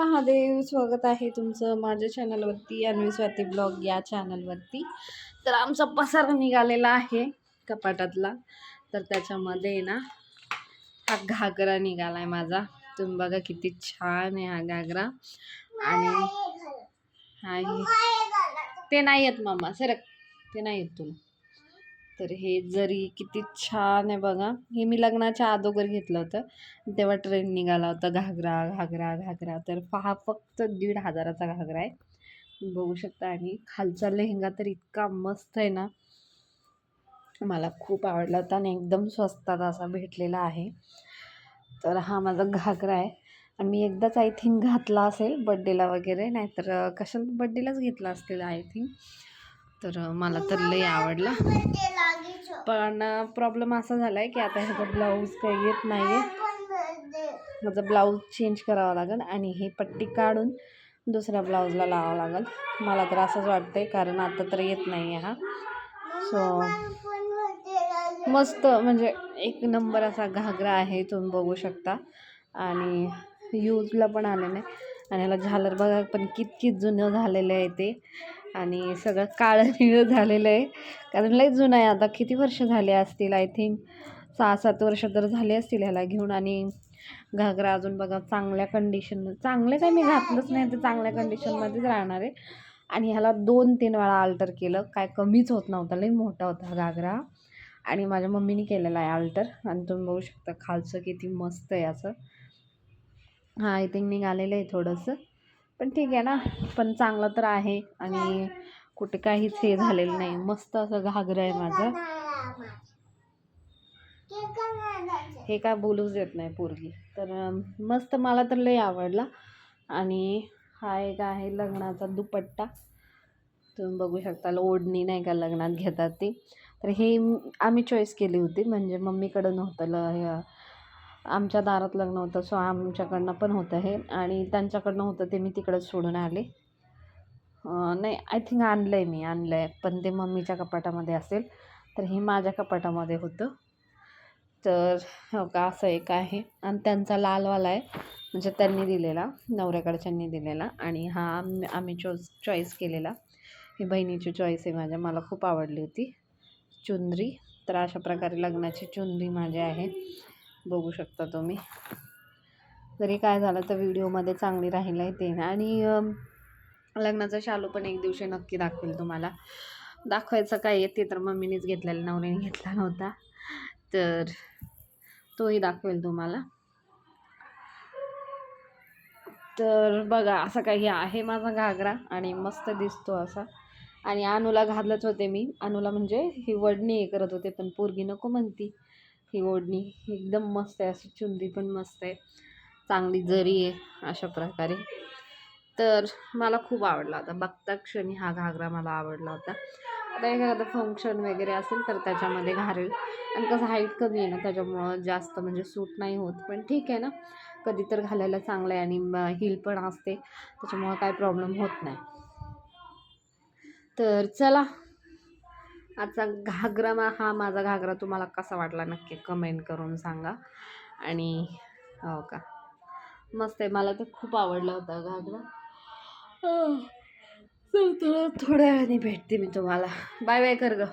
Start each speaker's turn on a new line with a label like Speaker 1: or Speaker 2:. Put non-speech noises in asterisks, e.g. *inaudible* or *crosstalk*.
Speaker 1: महादेव स्वागत आहे तुमचं माझ्या चॅनलवरती अन्वी स्वाती ब्लॉग या चॅनलवरती तर आमचा पसारा निघालेला आहे कपाटातला. तर त्याच्यामध्ये ना हा घागरा निघाला आहे माझा. तुम्ही बघा किती छान आहे हा घागरा. आणि हा ते नाही येत मामा सरक ते नाही येत तुला. तर हे जरी किती छान आहे बघा. हे मी लग्नाच्या अगोदर घेतलं होतं. तेव्हा ट्रेंड निघाला होता घागरा घागरा घागरा. तर पहा फक्त दीड हजाराचा घागरा आहे. बघू शकता आणि खालचा लेहंगा तर इतका मस्त आहे ना. मला खूप आवडला होता आणि एकदम स्वस्तात असा भेटलेला आहे. तर हा माझा घागरा आहे. आणि मी एकदाच आय थिंक घातला असेल बड्डेला वगैरे. नाहीतर कशाला बड्डेलाच घेतला असतील आय थिंक तर मला तर लई आवडला. पण प्रॉब्लेम असा झाला आहे की आता ह्याचा ब्लाऊज काही येत नाही आहे माझा ब्लाऊज चेंज करावा लागेल आणि ही पट्टी काढून दुसऱ्या ब्लाऊजला लावावं लागेल. मला तर असंच वाटतंय कारण आता तर येत नाही आहे हा. सो मस्त म्हणजे एक नंबर असा घागरा आहे तुम्ही बघू शकता. आणि यूजला पण आले नाही आणि ह्याला झालर बघा पण कितकी जुनं झालेलं आहे ते. आणि सगळं काळं *laughs* निळं झालेलं आहे. कारण लई जुनं आहे आता. किती वर्ष झाले असतील? आय थिंक सहा सात वर्ष तर झाले असतील ह्याला घेऊन. आणि घागरा अजून बघा चांगल्या कंडिशन चांगले काय मी घातलंच नाही तर चांगल्या कंडिशनमध्येच राहणार आहे. आणि ह्याला दोन तीन वेळा अल्टर केलं. काय कमीच होत नव्हता. लई मोठा होता घागरा. आणि माझ्या मम्मीने केलेला आहे अल्टर आणि तुम्ही बघू शकता खालचं किती मस्त आहे असं. हां आय थिंक निघालेलं आहे थोडंसं. पण ठीक आहे ना. पण चांगलं तर आहे. आणि कुठे काहीच हे झालेलं नाही. मस्त असं घागरं आहे माझं. हे काय बोलूच देत नाही पोरगी. तर मस्त मला तर लई आवडला. आणि हा एक आहे लग्नाचा दुपट्टा. तुम्ही बघू शकता ओढणी नाही का लग्नात घेतात ती. तर हे आम्ही चॉईस केली होती. म्हणजे मम्मीकडं नव्हतं ल आमच्या दारात लग्न होतं सो आमच्याकडनं पण होतं हे. आणि त्यांच्याकडनं होतं ते मी तिकडंच सोडून आले. नाही आय थिंक आणलं आहे मी आणलं आहे पण ते मम्मीच्या कपाटामध्ये असेल तर हे माझ्या कपाटामध्ये होतं. तर हो का असं एक आहे. आणि त्यांचा लालवाला आहे म्हणजे त्यांनी दिलेला नवऱ्याकडच्यांनी दिलेला. आणि हा आम्ही आम्ही चॉईस चॉईस केलेला. ही बहिणीची चॉईस आहे माझ्या. मला खूप आवडली होती. चुंदरी तर अशा प्रकारे लग्नाची चुंदरी माझी आहे. बघू शकता तुम्ही. जरी काय झालं तर व्हिडिओमध्ये चांगली राहिलं आहे ते. आणि लग्नाचा शालू पण एक दिवशी नक्की दाखवेल तुम्हाला. दाखवायचं काय आहे ते तर मम्मीनेच घेतलेलं नवऱ्याने घेतला नव्हता. तर तोही दाखवेल तुम्हाला. तर बघा असं काही आहे माझा घागरा आणि मस्त दिसतो असा. आणि अनुला घालत होते मी. अनुला म्हणजे ही वडणी हे करत होते पण पोरगी नको म्हणती. ही ओढणी. एकदम मस्त आहे अशी चुंदी पण मस्त आहे. चांगली जरी आहे अशा प्रकारे. तर मला खूप आवडला होता. बघता क्षणी हा घागरा मला आवडला होता. आता एखादं फंक्शन वगैरे असेल तर त्याच्यामध्ये घालेल आणि कसं हाईट कमी आहे ना त्याच्यामुळं जास्त म्हणजे सूट नाही होत. पण ठीक आहे ना कधी तर घालायला चांगलं आहे आणि हिल पण असते. त्याच्यामुळं काय प्रॉब्लेम होत नाही. तर चला आजचा घागरा मा हा माझा घागरा तुम्हाला कसा वाटला नक्की कमेंट करून सांगा. आणि हो का? मस्त आहे. मला तर खूप आवडला होता घागरा. थोड्या वेळाने भेटते मी तुम्हाला. बाय बाय कर गं.